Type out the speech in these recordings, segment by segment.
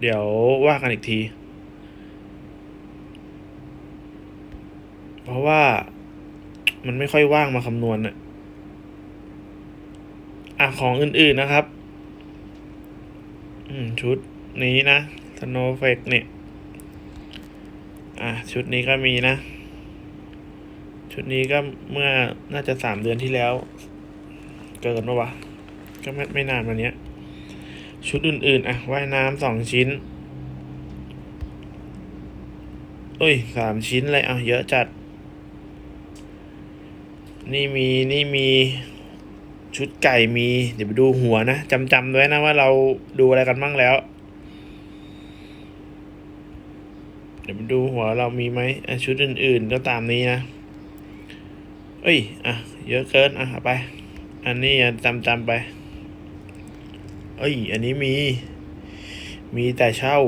เดี๋ยวว่ากันอีกที เพราะว่ามันไม่ค่อยว่างมาคำนวณน่ะอะของอื่นๆนะครับ อืม ชุดนี้นะ Snowflake เนี่ย อะ ชุดนี้ก็มีนะ ชุดนี้ก็เมื่อน่าจะสามเดือนที่แล้ว เกินปะวะ ก็ไม่ไม่นานมาเนี้ย ชุดอื่น ๆ อะ ว่ายน้ำสองชิ้น เอ้ยสามชิ้นเลยเอะเยอะจัด นี่มีนี่มีชุดไก่มี เดี๋ยวไปดูหัวนะจำจำไว้นะว่าเราดูอะไรกันบ้างแล้ว เดี๋ยวไปดูหัวเรามีไหมชุดอื่น ๆ ก็ตามนี้นะ เอ้ย อะ เยอะเกิน อะไป อันนี้จำจำไป เอ้ย อันนี้มี มีแต่เช่า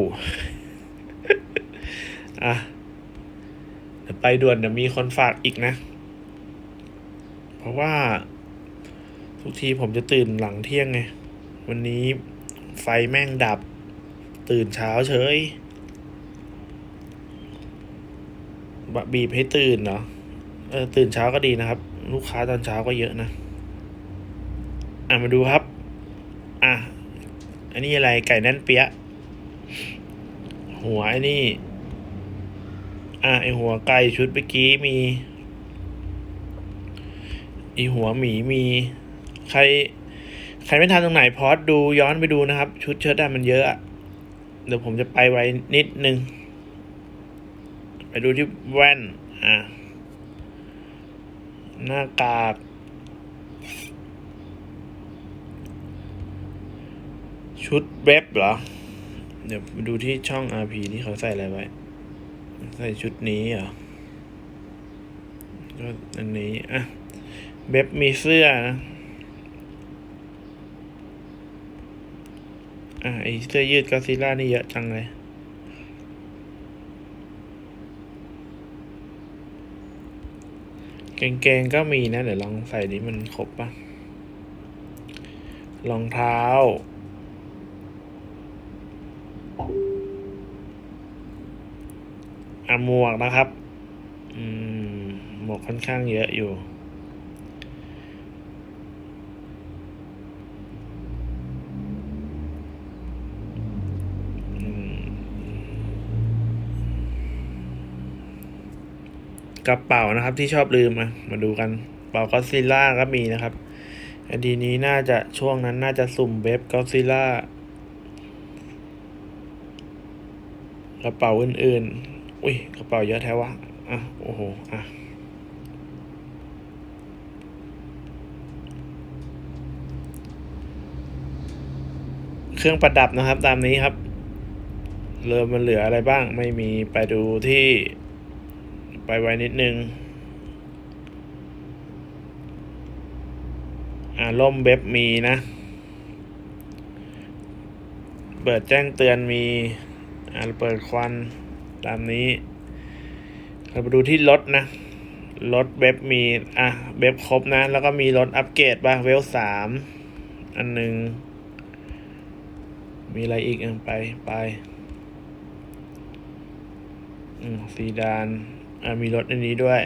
อะเดี๋ยวไปด่วนเดี๋ยวมีคนฝากอีกนะ เพราะว่า ทุกทีผมจะตื่นหลังเที่ยงไง วันนี้ไฟแม่งดับ ตื่นเช้าเฉยบบีบให้ตื่นเนาะเออตื่นเช้าก็ดีนะครับ ลูกค้าตอนเช้าก็เยอะนะ อะมาดูครับ อะ อันนี้อะไรไก่แน่นเปียะหัวไอ้นี่ อะไอหัวไก่ชุดเมื่อกี้มีไอหัวหมีมี ใคร ใครไม่ทันตรงไหนพอดดูย้อนไปดูนะครับ ชุดเชิ้ตอะมันเยอะอะเดี๋ยวผมจะไปไว้นิดนึง ไปดูที่แว่น อะ หน้ากาก ชุดเว็บเหรอ เดี๋ยวดูที่ช่อง RP นี่เขาใส่อะไรไว้ ใส่ชุดนี้เหรอ ก็อันนี้ อะ เว็บมีเสื้อนะ อะไอเสื้อยืดก็ซิล่านี่เยอะจังเลยเกงๆก็มีนะ เดี๋ยวลองใส่ดิมันครบปะรองเท้า อะหมวกนะครับ อืม หมวกค่อนข้างเยอะอยู่ กระเป๋านะครับที่ชอบลืมอะมาดูกันกระเป๋าก็ซิล่าก็มีนะครับอันดีนี้น่าจะช่วงนั้นน่าจะสุ่มเว็บก็ซิล่ากระเป๋าอื่นๆ อุ้ยกระเป๋าเยอะแท้วะอะโอ้โหอะเครื่องประดับนะครับ ตามนี้ครับเริ่มมันเหลืออะไรบ้าง ไม่มีไปดูที่ไปไว้นิดนึง อ่าล่มเว็บมีนะเปิดแจ้งเตือนมี อ่าเปิดควัน ตามนี้ เราไปดูที่รถนะรถเว็บมีอะเว็บครบนะ แล้วก็มีรถอัปเกรดป่ะเวลสามอันหนึ่งมีอะไรอีกอะไปไปอืมซีดานอ่ามีรถอันนี้ด้วย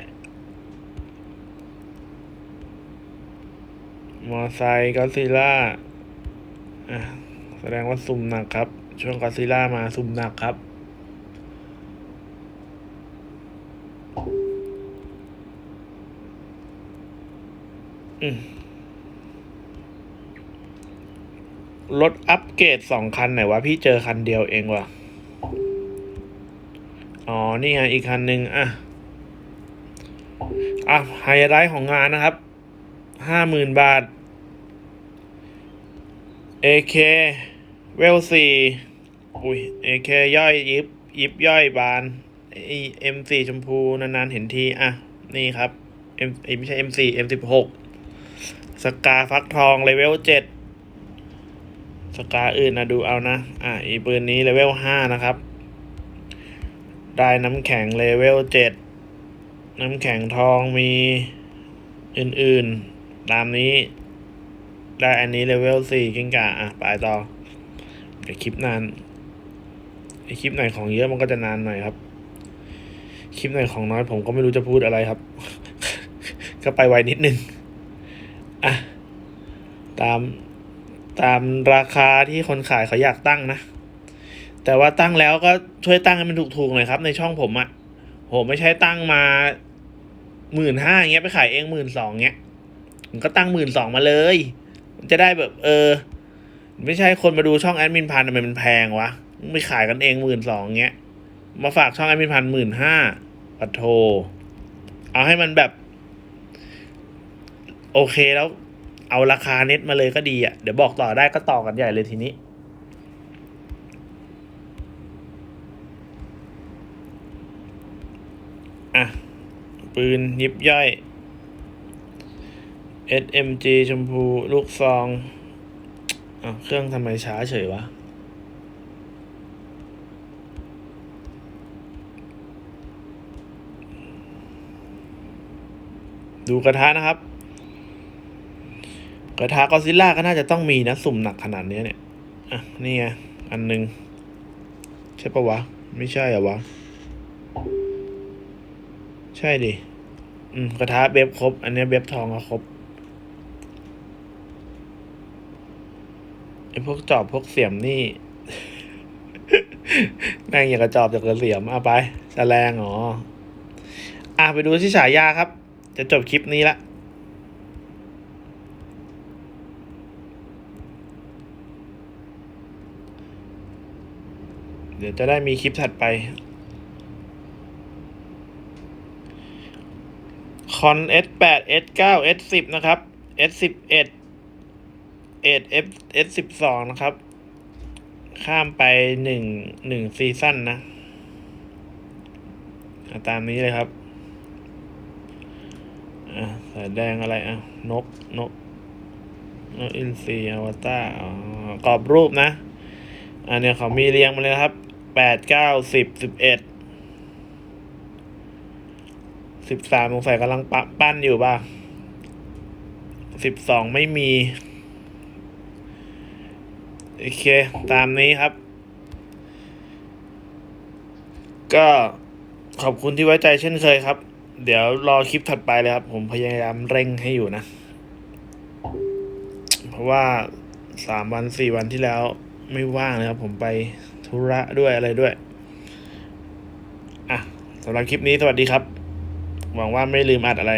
มอไซค์ก็ซิล่าอะแสดงว่าสุ่มหนักครับ ช่วงก็ซิล่ามาสุ่มหนักครับ รถอัปเกรดสองคันไหนวะ พี่เจอคันเดียวเองว่ะ อ๋อ นี่ไงอีกคันหนึ่งอะ อะ ไฮไลท์ของงานนะครับ ห้าหมื่นบาท AK เวลสี่อุ้ย AK ย่อยยิบ ยิบย่อยบานไอ M4 ชมพู นาน ๆ เห็นที อะ นี่ครับ M เอไม่ใช่ M4 M16 สกาฟักทองเลเวลเจ็ดสกาอื่นนะดูเอานะ อะอีปืนนี้เลเวลห้านะครับ ได้น้ำแข็งเลเวลเจ็ดน้ำแข็งทองมีอื่นๆ ตามนี้ ได้อันนี้เลเวลสี่กิ้งก่าอะไปต่อเดี๋ยวคลิปนานไอคลิปไหนของเยอะมันก็จะนานหน่อยครับ คลิปไหนของน้อยผมก็ไม่รู้จะพูดอะไรครับ ก็ไปไวนิดนึง ตามตามราคาที่คนขายเขาอยากตั้งนะ แต่ว่าตั้งแล้วก็ช่วยตั้งให้มันถูกๆหน่อยครับ ในช่องผมอะ่ะโหไม่ใช่ตั้งมาหมื่นห้าเงี้ยไปขายเองหมื่นสองเงี้ยผมก็ตั้งหมื่นสองมาเลย จะได้แบบเออ ไม่ใช่คนมาดูช่องแอดมินพันทำไมมันแพงวะไม่ขายกันเองหมื่นสองเงี้ย มาฝากช่องแอดมินพันหมื่นห้าปัดโทเอาให้มันแบบ โอเคแล้ว เอาราคาเน็ตมาเลยก็ดีอะ เดี๋ยวบอกต่อได้ก็ต่อกันใหญ่เลยทีนี้ อะ ปืนยิบย่อย SMG ชมพู ลูกซองอะเครื่องทำไมช้าเฉยวะดูกระทะนะครับ กระทะกอซิลล่าก็น่าจะต้องมีนะ สุ่มหนักขนาดนี้เนี่ย อะ นี่ไง อันหนึ่งใช่ปะวะ ไม่ใช่เหรอวะ ใช่ดิ อืม กระทะเบบครบ อันนี้เบบทองก็ครบไอพวกจอบพวกเสียมนี่แม่งอย่างกระจอบจากกระเสียมเอาไปแสลงอ๋ออะไปดูที่ฉายาครับ จะจบคลิปนี้ละ เดี๋ยวจะได้มีคลิปถัดไปคอน S8 S9 S10 นะครับ S11 8 F S12 นะครับ ข้ามไปหนึ่งหนึ่งซีซั่นนะตามนี้เลยครับอะสายแดงอะไรอะ นก นกนกอินทรีอวตารออกรอบรูปนะ อันนี้เขามีเรียงมาเลยนะครับ แปดเก้าสิบสิบเอ็ดสิบสามสงสัยกำลังปะปั้นอยู่ป่ะสิบสองไม่มี โอเค ตามนี้ครับ ก็ขอบคุณที่ไว้ใจเช่นเคยครับ เดี๋ยวรอคลิปถัดไปเลยครับ ผมพยายามเร่งให้อยู่นะ เพราะว่าสามวันสี่วันที่แล้วไม่ว่างเลยครับผมไป ธุระด้วยอะไรด้วย อะสำหรับคลิปนี้สวัสดีครับ หวังว่าไม่ลืมอัดอะไร